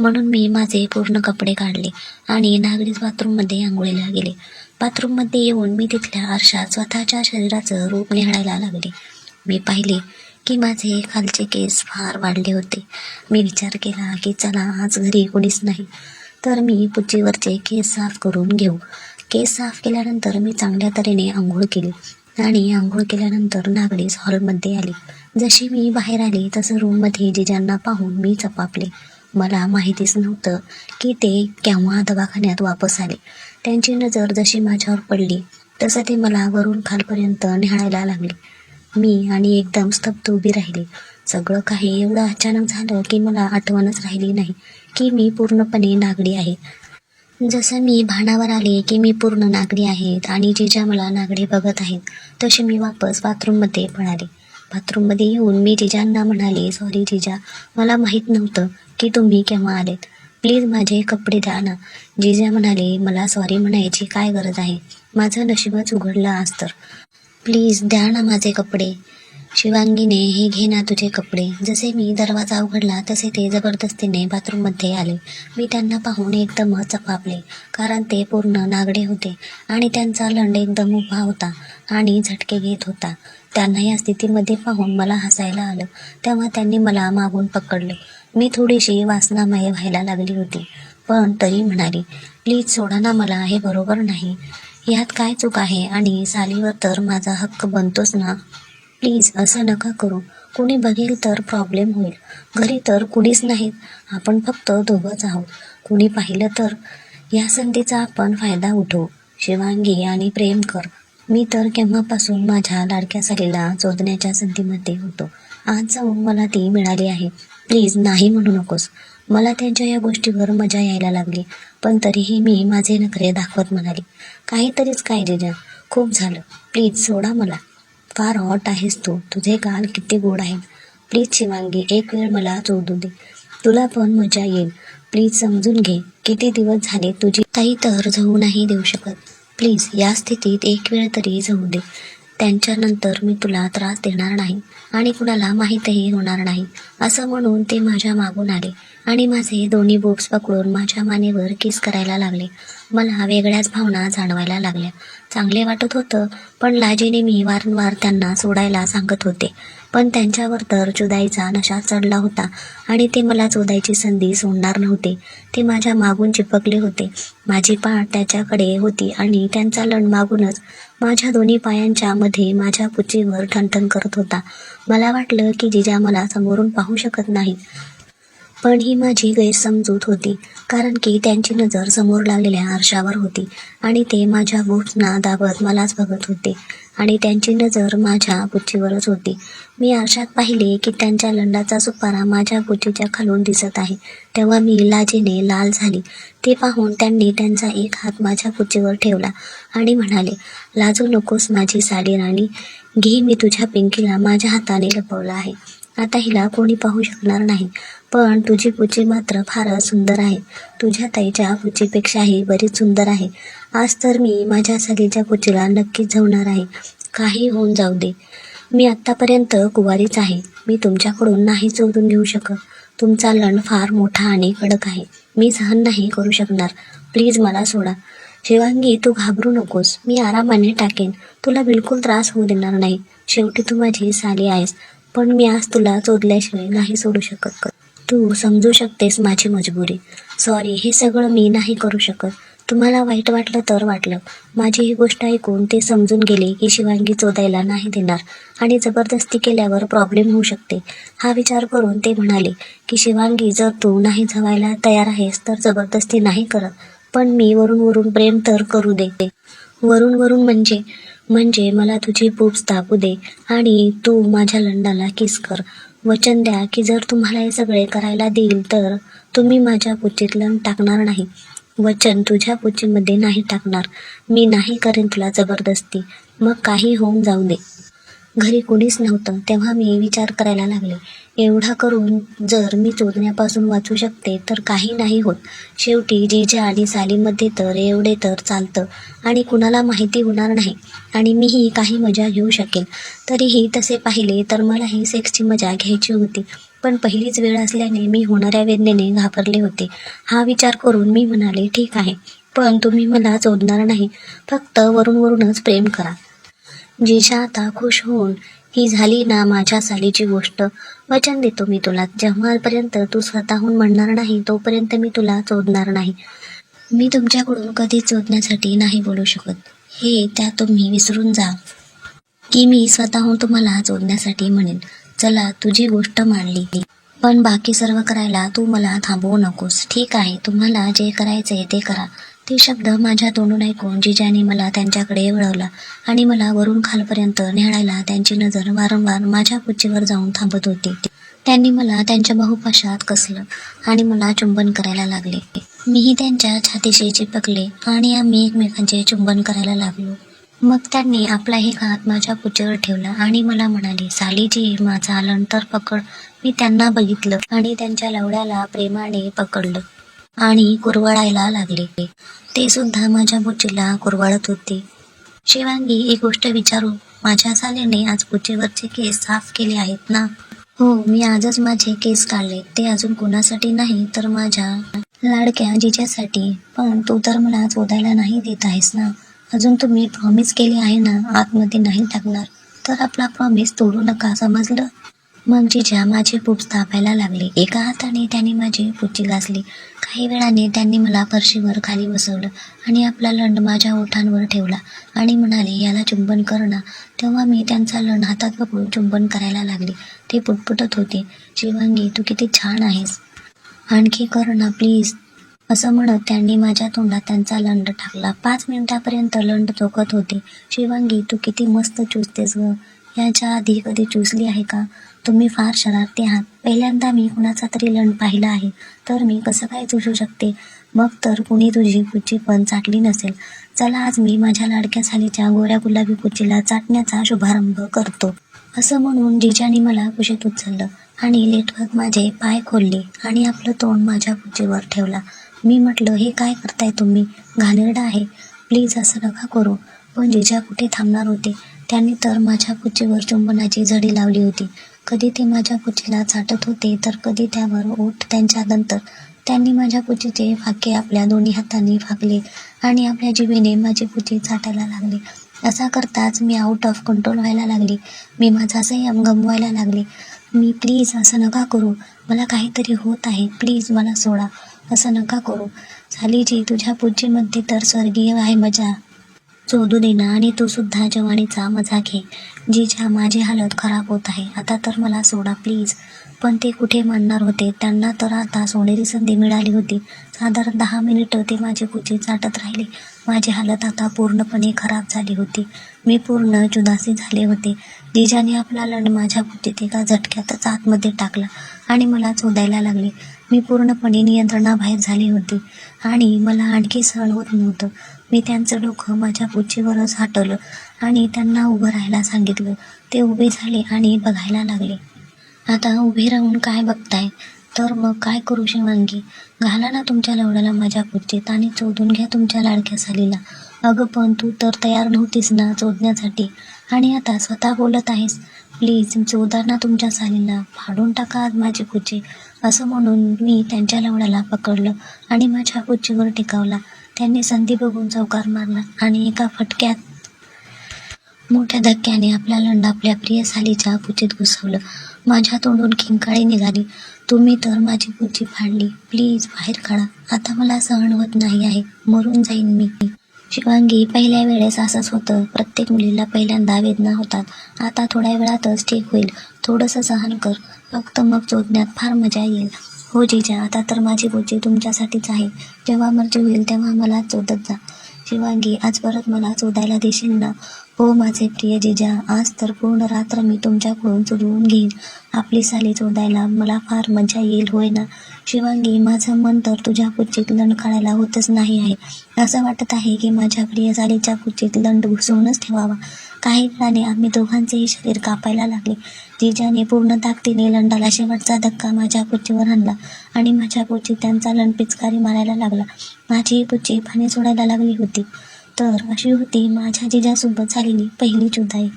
म्हणून मी माझे पूर्ण कपडे काढले आणि नागरीच बाथरूममध्ये आंघोळीला गेले. बाथरूममध्ये येऊन मी तिथल्या आरशात स्वतःच्या शरीराचं रूप निहाळायला लागले. मी पाहिले की माझे खालचे केस फार वाढले होते. मी विचार केला की चला आज घरी कोणीच नाही. तर मी पुच्चीवरचे केस साफ करून घेऊ. केस साफ केल्यानंतर मी चांगल्या तऱ्हेने आंघोळ केली आणि आंघोळ केल्यानंतर नागडीस हॉलमध्ये आली. जशी मी बाहेर आली तसं रूममध्ये जिजांना पाहून मी चपापले. मला माहितीच नव्हतं की ते केव्हा दवाखान्यात वापस आले. त्यांची नजर जशी माझ्यावर पडली तसं ते मला वरून खालपर्यंत न्याहाळायला लागले. मी आणि एकदम स्तब्ध उभी राहिली. सगळं काही एवढं अचानक झालं की मला आठवणच राहिली नाही की मी पूर्णपणे नागडी आहे. जसं मी भांडावर आले की मी पूर्ण नागडी आहेत आणि जिजा मला नागडी बघत आहेत तसे मी वापस बाथरूममध्ये पळाले. बाथरूममध्ये येऊन मी जिजांना म्हणाले सॉरी जिजा मला माहीत नव्हतं की तुम्ही केव्हा आलेत? प्लीज माझे कपडे द्या ना. जिजा म्हणाले मला सॉरी म्हणायची काय गरज आहे? माझं नशीबच उघडलं आज तर. प्लीज द्या ना माझे कपडे. शिवांगीने हे घे ना तुझे कपडे. जसे मी दरवाजा उघडला तसे ते जबरदस्तीने बाथरूममध्ये आले. मी त्यांना पाहून एकदम चपापले कारण ते पूर्ण नागडे होते आणि त्यांचा लंड एकदम उभा होता आणि झटके घेत होता. त्यांना या स्थितीमध्ये पाहून मला हसायला आलं. तेव्हा त्यांनी मला मागून पकडलं. मी थोडीशी वासनामय व्हायला लागली होती. पण तरी म्हणाली प्लीज सोडा ना मला हे बरोबर नाही. यात काय चूक आहे? आणि सालीवर तर माझा हक्क बनतोच ना? प्लीज असं नका करू. कोणी बघेल तर प्रॉब्लेम होईल. घरी तर कुणीच नाहीत. आपण फक्त दोघंच आहोत. कुणी पाहिलं तर या संधीचा आपण फायदा उठवू. शिवांगी आणि प्रेम कर. मी तर केव्हापासून माझ्या लाडक्या सालीला शोधण्याच्या संधीमध्ये होतो. आज जाऊन मला ती मिळाली आहे. प्लीज नाही म्हणू नकोस. मला त्यांच्या या गोष्टीवर मजा यायला लागली पण तरीही मी माझे नखरे दाखवत म्हणाली काहीतरीच काय रिजा खूप झालं. प्लीज सोडा मला. फार हॉट आहेस तू. तुझे गाल किती गोड आहेत. प्लीज शिवांगी एक वेळ मला चोदू दे. तुला पण मजा येईल. प्लीज समजून घे. किती दिवस झाले तुझी ताई तर जाऊ नाही देऊ शकत. प्लीज या स्थितीत एक वेळ तरी जाऊ दे. त्यांच्यानंतर मी तुला त्रास देणार नाही. आणि कुणाला माहीतही होणार नाही. असं म्हणून ते माझ्या मागून आले आणि माझे दोन्ही बुक्स पकडून माझ्या मानेवर किस करायला लागले. मला वेगळ्याच भावना जाणवायला लागल्या. चांगले वाटत होतं पण लाजेने मी वारंवार त्यांना सोडायला सांगत होते. पण त्यांच्यावर तर चुदाईचा नशा चढला होता आणि ते मला चोदायची संधी सोडणार नव्हते. ते माझ्या मागून चिपकले होते. माझी पाठ त्याच्याकडे होती आणि त्यांचा लण मागूनच माझ्या दोन्ही पायांच्या मध्ये माझ्या पुचीवर ठणठण करत होता. मला वाटलं की जिजा मला समोरून पाहू शकत नाही पण ही माझी गैरसमजूत होती कारण की त्यांची नजर समोर लागलेल्या आरशावर होती आणि ते माझ्या बुट्सना दाबत मलाच बघत होते आणि त्यांची नजर माझ्या बुच्चीवरच होती. मी आरशात पाहिले की त्यांच्या लंडाचा सुपारा माझ्या बुचीच्या खालून दिसत आहे. तेव्हा मी लाजेने लाल झाली. ते पाहून त्यांनी त्यांचा एक हात माझ्या पुच्चीवर ठेवला आणि म्हणाले लाजू नकोस माझी साडी राणी. घे मी तुझ्या पिंकीला माझ्या हाताने लपवलं आहे. आता हिला कोणी पाहू शकणार नाही. पण तुझी पुची मात्र फारच सुंदर आहे. तुझ्या ताईच्या पुचीपेक्षाही बरीच सुंदर आहे. आज तर मी माझ्या सगळीच्या पुचीला नक्कीच जावणार आहे. काही होऊन जाऊ दे. मी आत्तापर्यंत कुवारीच आहे. मी तुमच्याकडून नाही चोरून घेऊ शकत. तुमचा लण फार मोठा आणि कडक आहे. मी सहन नाही करू शकणार. प्लीज मला सोडा. शिवांगी तू घाबरू नकोस. मी आरामाने टाकेन. तुला बिलकुल त्रास होऊ देणार नाही. शेवटी तू माझी साली आहेस. पण मी आज तुला चोदल्याशिवाय नाही सोडू शकत तू समजू शकतेस माझी मजबुरी. सॉरी हे सगळं मी नाही करू शकत. तुम्हाला वाईट वाटलं तर वाटलं. माझी ही गोष्ट ऐकून ते समजून गेले की शिवांगी चोदायला नाही देणार आणि जबरदस्ती केल्यावर प्रॉब्लेम होऊ शकते. हा विचार करून ते म्हणाले की शिवांगी जर तू नाही जवायला तयार आहेस तर जबरदस्ती नाही करत पण मी वरून वरून प्रेम तर करू देते वरून वरून म्हणजे म्हणजे मला तुझी पूप्स दाबू दे आणि तू माझ्या लंडाला किस कर. वचन द्या की जर तुम्हाला हे सगळे करायला देईल तर तुम्ही माझ्या पुचीत लंड टाकणार नाही. वचन तुझ्या पुचीमध्ये नाही टाकणार. मी नाही करेन तुला जबरदस्ती. मग काही होऊन जाऊ दे. घरी कोणीच नव्हतं तेव्हा मी विचार करायला लागले. एवढा करून जर मी चोदण्यापासून वाचू शकते तर काही नाही होत. शेवटी जिजा आणि सालीमध्ये तर एवढे तर चालतं आणि कुणाला माहिती होणार नाही आणि मीही काही मजा घेऊ शकेन. तरीही तसे पाहिले तर मलाही सेक्सची मजा घ्यायची होती. पण पहिलीच वेळ असल्याने मी होणाऱ्या वेदनेने घाबरले होते. हा विचार करून मी म्हणाले ठीक आहे. पण तुम्ही मला चोदणार नाही. फक्त वरून वरूनच प्रेम करा. जिशा आता खुश होऊन ही झाली ना माझ्या सालीची गोष्ट. वचन देतो मी तुला. जेव्हापर्यंत तू स्वतःहून म्हणणार नाही तोपर्यंत मी तुला चोदणार नाही. मी तुमच्याकडून कधीच चोदण्यासाठी नाही बोलू शकत. हे त्या तुम्ही विसरून जा. की मी स्वतःहून तुम्हाला चोदण्यासाठी म्हणेन. चला तुझी गोष्ट मांडली. पण बाकी सर्व करायला तू मला थांबवू नकोस. ठीक आहे तुम्हाला जे करायचंय ते करा. ते शब्द माझ्या तोंडून ऐकून जिजाने मला त्यांच्याकडे वळवला आणि मला वरून खालपर्यंत न्याहाळायला त्यांची नजर वारंवार माझ्या पुच्चीवर जाऊन थांबत होती. त्यांनी मला त्यांच्या बहुपाशात कसलं आणि मला चुंबन करायला लागले. मीही त्यांच्या छातीशी चिपकले आणि आम्ही एकमेकांचे चुंबन करायला लागलो. मग त्यांनी आपलाही हात माझ्या पुचेवर ठेवला आणि मला म्हणाले सालीजी माझा लंतर पकड. मी त्यांना बघितलं आणि त्यांच्या लवड्याला प्रेमाने पकडलं. आणि कुरवडायला लागले. ते सुद्धा माझ्या बुचीला कुरवाळत होते. शिवांगी एक गोष्ट विचारू माझ्या सालीने आज बुचीवरचे केस साफ केले आहेत ना? हो मी आजच माझे केस काढले. ते अजून कोणासाठी नाही तर माझ्या लाडक्या जिच्यासाठी पण तू तर मला चोदायला नाही देत आहेस ना? अजून तुम्ही प्रॉमिस केले आहे ना आतमध्ये नाही टाकणार. तर आपला प्रॉमिस तोडू नका समजलं? मग जिजा माझे पुप्स तापायला लागले. एका हाताने त्यांनी माझी पुची घासली काही वेळाने त्यांनी मला फरशीवर खाली बसवलं आणि आपला लंड माझ्या ओठांवर ठेवला आणि म्हणाले याला चुंबन कर ना. तेव्हा मी त्यांचा लंड हातात पकडून चुंबन करायला लागले. ते पुटपुटत होते. शिवांगी तू किती छान आहेस. आणखी कर ना प्लीज. असं म्हणत त्यांनी माझ्या तोंडात त्यांचा लंड टाकला. पाच मिनिटापर्यंत लंड चोकत होते. शिवांगी तू किती मस्त चुसतेस ग. याच्या आधी कधी चुसली आहे का? तुम्ही फार शरारती आहात. पहिल्यांदा मी कुणाचा तरी लंड पाहिला आहे. तर मी कसं काय चुसू शकते? मग तर कुणी तुझी पुची पण चाटली नसेल. चला आज मी माझ्या लाडक्या सालीच्या गोऱ्या गुलाबी पुचीला चाटण्याचा शुभारंभ करतो. असं म्हणून जिजाने मला कुशीत उचललं आणि लेटवत माझे पाय खोलले आणि आपलं तोंड माझ्या पुचीवर ठेवला. मी म्हटलं हे काय करताय तुम्ही? घाणेरडं आहे. प्लीज असं नका करू. पण जिजा कुठे थांबणार होते त्यांनी तर माझ्या कुचीवर चुंबनाची झडी लावली होती. कधी ते माझ्या कुचीला चाटत होते तर कधी त्यावर ओठ त्यांच्या नंतर. त्यांनी माझ्या कुचीचे फाके आपल्या दोन्ही हातांनी फाकले आणि आपल्या जिभेने माझी कुची चाटायला लागली. असा करताच मी आउट ऑफ कंट्रोल व्हायला लागली. मी माझा संयम गमवायला लागले. मी प्लीज असं नका करू. मला काहीतरी होत आहे. प्लीज मला सोडा. असं नका करू. सालीजी तुझ्या पूजेमध्ये तर स्वर्गीय आहे मजा. चोदू देणं आणि तू सुद्धा जवानीचा मजा घे. जिजा माझी हालत खराब होत आहे आता तर मला सोडा प्लीज. पण ते कुठे मानणार होते? त्यांना तर आता सोनेरी संधी मिळाली होती. साधारण दहा मिनिटं ते माझी पुची चाटत राहिले. माझी हालत आता पूर्णपणे खराब झाली होती. मी पूर्ण जुदासी झाले होते. जिजाने आपला लंड माझ्या पुटीत एका झटक्यातच आतमध्ये टाकला आणि मला चोदायला लागले. मी पूर्णपणे नियंत्रणाबाहेर झाली होती आणि मला आणखी सहन होत नव्हतं. मी त्यांचं डोकं माझ्या पुचीवरच हटवलं आणि त्यांना उभं राहायला सांगितलं. ते उभे झाले आणि बघायला लागले. आता उभे राहून काय बघताय? तर मग काय करू शिवांगी? घाला ना तुमच्या लवड्याला माझ्या पुच्चीत आणि चोदून घ्या तुमच्या लाडक्या सालीला. अगं पण तू तर तयार नव्हतीस ना चोदण्यासाठी. आणि आता स्वतः बोलत आहेस. प्लीज चोदा ना तुमच्या सालीला. फाडून टाका आज माझी पुची असं म्हणून मी त्यांच्या लवड्याला पकडलं आणि माझ्या पुच्चीवर टिकावला. त्यांनी संधी बघून चौकार मारला आणि एका फटक्यात मोठ्या धक्क्याने आपला लंड आपल्या प्रिय सालीच्या पुचीत घुसवलं. माझ्या तोंडून किंकाळी निघाली. तुम्ही तर माझी पुची फाडली. प्लीज बाहेर काढा. आता मला सहन होत नाही आहे. मरून जाईन मी. शिवांगी पहिल्या वेळेस असंच होतं. प्रत्येक मुलीला पहिल्यांदा वेदना होतात. आता थोड्या वेळातच ठीक होईल. थोडंसं सहन कर. फक्त मग चोदण्यात फार मजा येईल. हो जिजा आता तर माझी बुद्धी तुमच्यासाठीच आहे. जेव्हा मर्जी होईल तेव्हा मला चोदत जा. शिवांगी आज परत मला चोदायला देशील ना? हो माझे प्रिय जिजा आज तर पूर्ण रात्र मी तुमच्याकडून चुरवून घेईन. आपली साली चोदायला मला फार मजा येईल होय ना? शिवांगी माझं मन तर तुझ्या कुचीत लंड काढायला होतच नाही आहे. असं वाटत आहे की माझ्या प्रिय सालीच्या कुचीत लंड घुसवूनच ठेवावा. काही वेळाने आम्ही दोघांचेही शरीर कापायला लागले. जिजाने पूर्ण ताकदीने लंडाला शेवटचा धक्का माझ्या कुचीवर आणला आणि माझ्या कुचीत त्यांचा लंड पिचकारी मारायला लागला. माझी पुच्ची पाणी सोडायला लागली होती. तर अशी होती. माझ्या जिजासोबत झालेली पहिली जुदाई